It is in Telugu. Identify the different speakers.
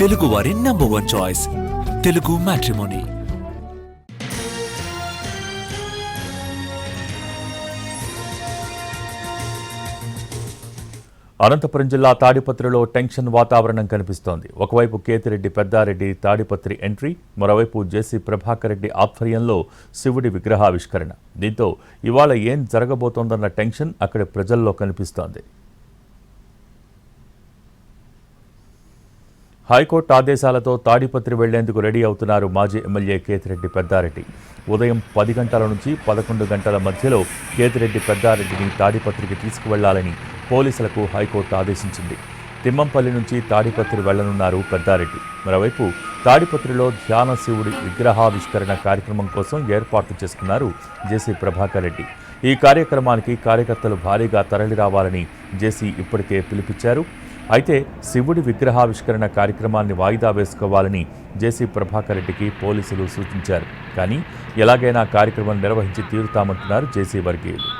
Speaker 1: తెలుగువారి number one choice Telugu matrimony
Speaker 2: Anantapur జిల్లా తాడిపత్రిలో టెన్షన్ వాతావరణం కనిపిస్తోంది. ఒకవైపు కేతిరెడ్డి పెద్దారెడ్డి తాడిపత్రి ఎంట్రీ మరోవైపు జేసీ ప్రభాకర్ రెడ్డి ఆధ్వర్యంలో శివుడి విగ్రహావిష్కరణ. దీంతో ఇవాళ ఏం జరగబోతోందన్న టెన్షన్ అక్కడి ప్రజల్లో కనిపిస్తోంది. హైకోర్టు ఆదేశాలతో తాడిపత్రి వెళ్ళేందుకు రెడీ అవుతున్నారు మాజీ ఎమ్మెల్యే కేతిరెడ్డి పెద్దారెడ్డి. ఉదయం పది గంటల నుంచి పదకొండు గంటల మధ్యలో కేతిరెడ్డి పెద్దారెడ్డిని తాడిపత్రికి తీసుకువెళ్ళాలని పోలీసులకు హైకోర్టు ఆదేశించింది. తిమ్మంపల్లి నుంచి తాడిపత్రి వెళ్ళనున్నారు పెద్దారెడ్డి. మరోవైపు తాడిపత్రిలో ధ్యాన శివుడి విగ్రహావిష్కరణ కార్యక్రమం కోసం ఏర్పాట్లు చేసుకున్నారు జేసీ ప్రభాకర్ రెడ్డి. ఈ కార్యక్రమానికి కార్యకర్తలు భారీగా తరలిరావాలని జేసీ ఇప్పటికే పిలిపించారు. అయితే శివుడి విగ్రహావిష్కరణ కార్యక్రమాన్ని వాయిదా వేసుకోవాలని జేసీ ప్రభాకర్ రెడ్డికి పోలీసులు సూచించారు. కానీ ఎలాగైనా కార్యక్రమం నిర్వహించి తీరుతామంటున్నారు జేసీ వర్గీయులు.